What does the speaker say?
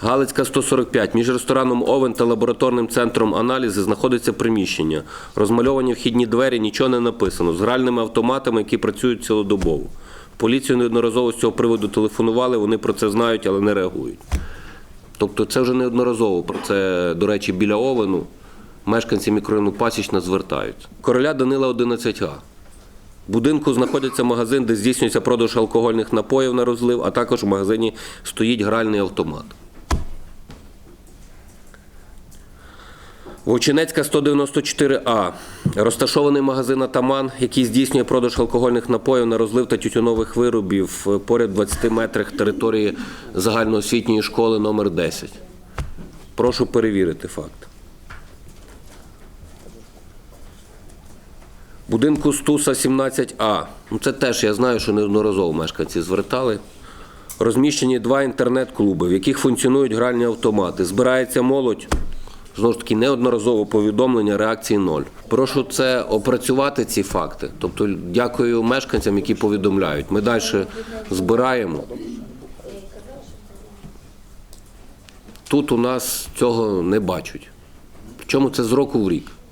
Галицька 145. Між рестораном Овен та лабораторним центром аналізи знаходиться приміщення. Розмальовані вхідні двері, нічого не написано. З гральними автоматами, які працюють цілодобово. Поліцію неодноразово з цього приводу телефонували, вони про це знають, але не реагують. Тобто це вже неодноразово про це, до речі, біля Овену мешканці мікрорайону Пасічна звертаються. Короля Данила 11А. В будинку знаходиться магазин, де здійснюється продаж алкогольних напоїв на розлив, а також в магазині стоїть гральний автомат. Вовчинецька 194А. Розташований магазин Атаман, який здійснює продаж алкогольних напоїв на розлив та тютюнових виробів поряд 20 метрах території загальноосвітньої школи номер 10. Прошу перевірити факт. Будинку Стуса 17А. Ну, це теж я знаю, що неодноразово мешканці звертали. Розміщені два інтернет-клуби, в яких функціонують гральні автомати. Збирається молодь. Знову ж таки, неодноразово повідомлення, реакції ноль. Прошу це опрацювати ці факти. Тобто, дякую мешканцям, які повідомляють. Ми далі збираємо. Тут у нас цього не бачать. Причому це з року в рік.